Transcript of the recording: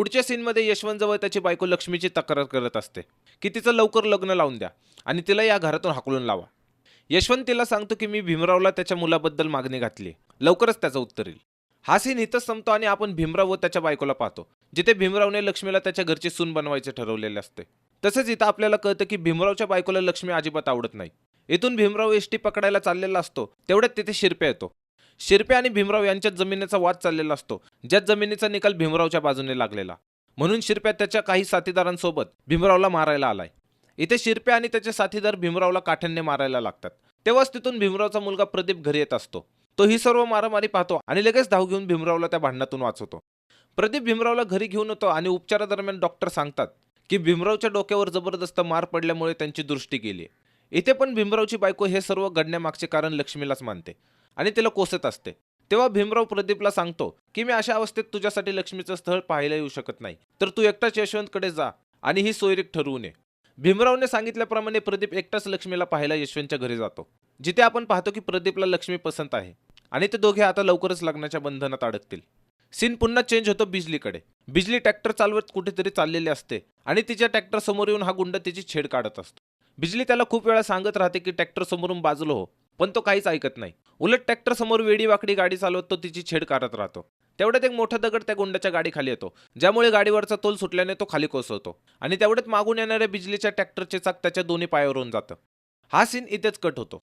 पुढच्या सीनमध्ये यशवंतजवळ त्याची बायको लक्ष्मीची तक्रार करत असते की तिचं लवकर लग्न लावून द्या आणि तिला या घरातून हाकलून लावा. यशवंत तिला सांगतो की मी भीमरावला त्याच्या मुलाबद्दल मागणी घातली लवकरच त्याचं उत्तर येईल. हा सीन इथंच संपतो आणि आपण भीमराव व त्याच्या बायकोला पाहतो जिथे भीमरावने लक्ष्मीला त्याच्या घरची सून बनवायचे ठरवलेले असते. तसेच इथं आपल्याला कळतं की भीमरावच्या बायकोला लक्ष्मी अजिबात आवडत नाही. इथून भीमराव एसटी पकडायला चाललेला असतो तेवढ्यात तिथे शिरप्या येतो. शिरपे आणि भीमराव यांच्यात जमिनीचा वाद चाललेला असतो. ज्यात जमिनीचा निकाल भीमरावच्या बाजूने लागलेला. म्हणून शिरप्या त्याच्या काही साथीदारांसोबत भीमरावला मारायला आलाय. इथे शिरप्या आणि त्याचे साथीदार भीमरावला काठ्यांनी मारायला लागतात. तेव्हाच तिथून भीमरावचा मुलगा प्रदीप घरी येत असतो. तो ही सर्व मारामारी पाहतो आणि लगेच धाव घेऊन भीमरावला त्या भांडणातून वाचवतो. प्रदीप भीमरावला घरी घेऊन येतो आणि उपचारादरम्यान डॉक्टर सांगतात की भीमरावच्या डोक्यावर जबरदस्त मार पडल्यामुळे त्यांची दृष्टी गेली इथे पण भीमरावची बायको हे सर्व घडण्यामागचे कारण लक्ष्मीलाच मानते. आणि तिला कोसत असते. तेव्हा भीमराव प्रदीपला सांगतो की मी अशा अवस्थेत तुझ्यासाठी लक्ष्मीचं स्थळ पाहायला येऊ शकत नाही. तर तू एकटाच यशवंतकडे जा आणि ही सोयरीक ठरवून ये भीमरावने सांगितल्याप्रमाणे प्रदीप एकटाच लक्ष्मीला पाहायला यशवंतच्या घरी जातो. जिथे आपण पाहतो की प्रदीपला लक्ष्मी पसंत आहे आणि ते दोघे आता लवकरच लग्नाच्या बंधनात अडकतील. सीन पुन्हा चेंज होतो बिजलीकडे. बिजली ट्रॅक्टर चालवत कुठेतरी चाललेली असते आणि तिच्या ट्रॅक्टर समोर येऊन हा गुंड तिची छेड काढत असतो. बिजली त्याला खूप वेळा सांगत राहते की ट्रॅक्टर समोरून बाजलो हो पण तो काहीच ऐकत नाही. उलट ट्रॅक्टर समोर वेडी वाकडी गाडी चालवत तो तिची छेड काढत राहतो. तेवढ्यात एक मोठा दगड त्या गुंडाच्या गाडीखाली येतो. ज्यामुळे गाडीवरचा तोल सुटल्याने तो खाली कोसळतो आणि तेवढ्यात मागून येणाऱ्या बिजलीच्या ट्रॅक्टरचे चाक त्याच्या दोन्ही पायावरून जातं. हा सीन इथेच कट होतो.